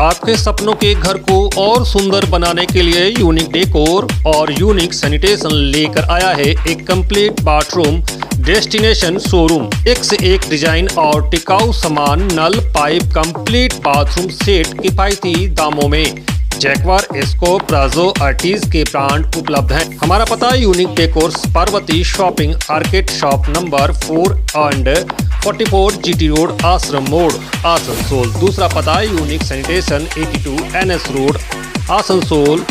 आपके सपनों के घर को और सुंदर बनाने के लिए यूनिक डेकोर और यूनिक सैनिटेशन लेकर आया है एक कंप्लीट बाथरूम डेस्टिनेशन शोरूम एक से एक डिज़ाइन और टिकाऊ सामान, नल, पाइप कंप्लीट बाथरूम सेट किफायती दामों में। जैकवार, एस्को, प्राजो, आर्टिज के ब्रांड उपलब्ध हैं। हमारा पता unique decor Parvati shopping arcade shop number four and 44 GT road, आश्रम मोड़ आसनसोल दूसरा पता unique sanitation at two N S road Asansol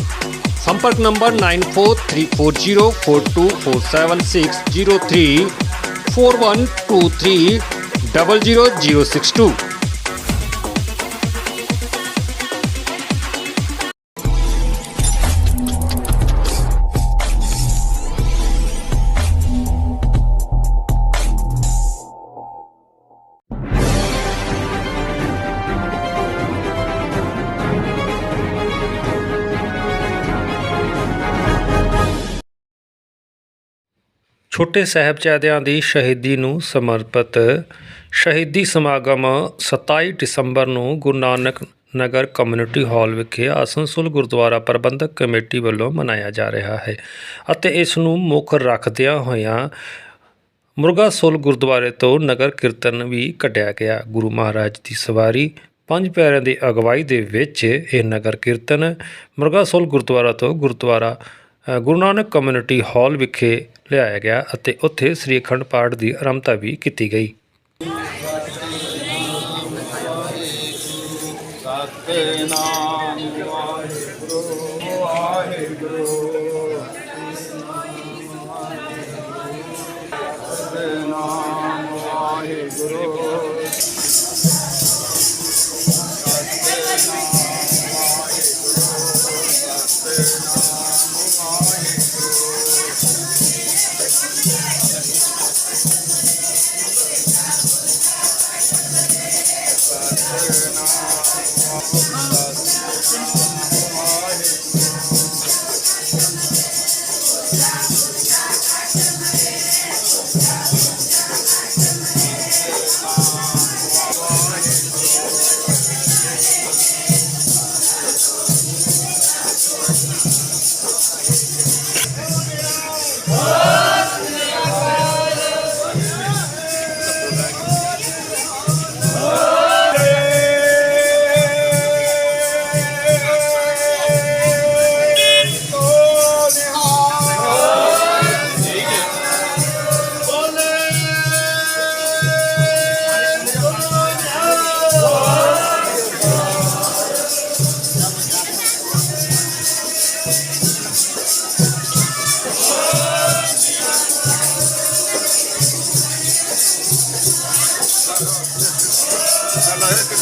संपर्क number nine four three four zero four two four seven six zero three four one two three double zero zero six two ਛੋਟੇ ਸਾਹਿਬਜ਼ਾਦਿਆਂ ਦੀ ਸ਼ਹੀਦੀ ਨੂੰ ਸਮਰਪਿਤ ਸ਼ਹੀਦੀ ਸਮਾਗਮ 27 ਦਸੰਬਰ ਨੂੰ ਗੁਰੂ ਨਾਨਕ ਨਗਰ ਕਮਿਊਨਿਟੀ ਹਾਲ ਵਿਖੇ ਆਸਨਸੋਲ ਗੁਰਦੁਆਰਾ ਪ੍ਰਬੰਧਕ ਕਮੇਟੀ ਵੱਲੋਂ ਮਨਾਇਆ ਜਾ ਰਿਹਾ ਹੈ ਅਤੇ ਇਸ ਨੂੰ ਮੁੱਖ ਰੱਖਦਿਆਂ ਹੋਇਆਂ ਮੁਰਗਾਸੋਲ ਗੁਰਦੁਆਰੇ ਤੋਂ ਨਗਰ ਕੀਰਤਨ ਵੀ ਕੱਢਿਆ ਗਿਆ। ਗੁਰੂ ਮਹਾਰਾਜ ਦੀ ਸਵਾਰੀ ਪੰਜ ਪਿਆਰਿਆਂ ਦੀ ਅਗਵਾਈ ਦੇ ਵਿੱਚ ਇਹ ਨਗਰ ਕੀਰਤਨ ਮੁਰਗਾਸੋਲ ਗੁਰਦੁਆਰਾ ਤੋਂ ਗੁਰਦੁਆਰਾ ਗੁਰੂ ਨਾਨਕ ਕਮਿਊਨਿਟੀ ਹਾਲ ਵਿਖੇ ਲਿਆਇਆ ਗਿਆ ਅਤੇ ਉੱਥੇ ਸ੍ਰੀ ਅਖੰਡ ਪਾਠ ਦੀ ਆਰੰਭਤਾ ਵੀ ਕੀਤੀ ਗਈ। ਸਤਨਾਮ ਵਾਹਿਗੁਰੂ ਵਾਹਿਗੁਰੂ। Jesus. What?